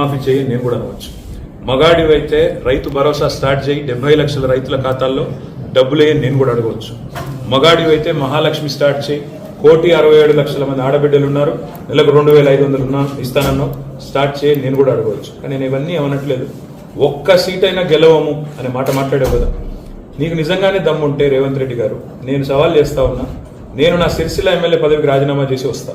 మాఫీ చేయి నేను కూడా అనవచ్చు. మగాడివి అయితే రైతు భరోసా స్టార్ట్ చేయి డెబ్బై లక్షల రైతుల ఖాతాల్లో డబ్బులు వేయని నేను కూడా అడగవచ్చు. మగాడివి అయితే మహాలక్ష్మి స్టార్ట్ చేయి కోటి అరవై ఏడు లక్షల మంది ఆడబిడ్డలు ఉన్నారు నెలకు రెండు వేల ఐదు వందలు ఉన్నా ఇస్తానన్నావు స్టార్ట్ చేయి నేను కూడా అడగవచ్చు. కానీ నేను ఇవన్నీ అవనట్లేదు ఒక్క సీట్ అయినా గెలవము అనే మాట మాట్లాడావు కదా. నీకు నిజంగానే దమ్ముంటే రేవంత్ రెడ్డి గారు నేను సవాల్ చేస్తా ఉన్నా నేను నా సిరిసిల్ల ఎమ్మెల్యే పదవికి రాజీనామా చేసి వస్తా.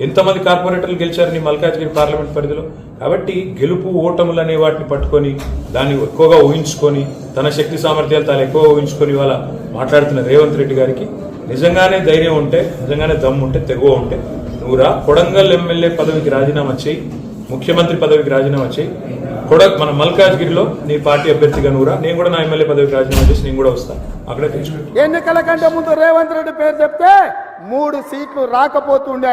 ఎంతమంది కార్పొరేటర్లు గెలిచారు నీ మల్కాజ్గిరి పార్లమెంట్ పరిధిలో? కాబట్టి గెలుపు ఓటములు అనే వాటిని పట్టుకొని దాన్ని ఎక్కువగా ఊహించుకొని తన శక్తి సామర్థ్యాలు తాను ఎక్కువ ఊహించుకొని ఇవాళ మాట్లాడుతున్న రేవంత్ రెడ్డి గారికి నిజంగానే ధైర్యం ఉంటే నిజంగానే దమ్ము ఉంటే తెగువ ఉంటే నువ్వు కొడంగల్ ఎమ్మెల్యే పదవికి రాజీనామా చేయి. ముఖ్యమంత్రి పదవికి రాజీనామా చేయి. కొడ మన మల్కాజ్గిరిలో నీ పార్టీ అభ్యర్థిగా నువ్వు నేను కూడా నా ఎమ్మెల్యే పదవికి రాజీనామా చేసి నేను కూడా వస్తాను అక్కడే తెలుసుకుంటాను ఎన్నికల కంటే ముందు రేవంత్ రెడ్డి పేరు చెప్తే మూడు సీట్లు రాకపోతుండే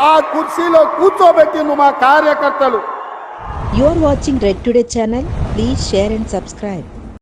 ఆ కుర్చీలో కూర్చోబెట్టి మా కార్యకర్తలు. Your watching red today channel please share and subscribe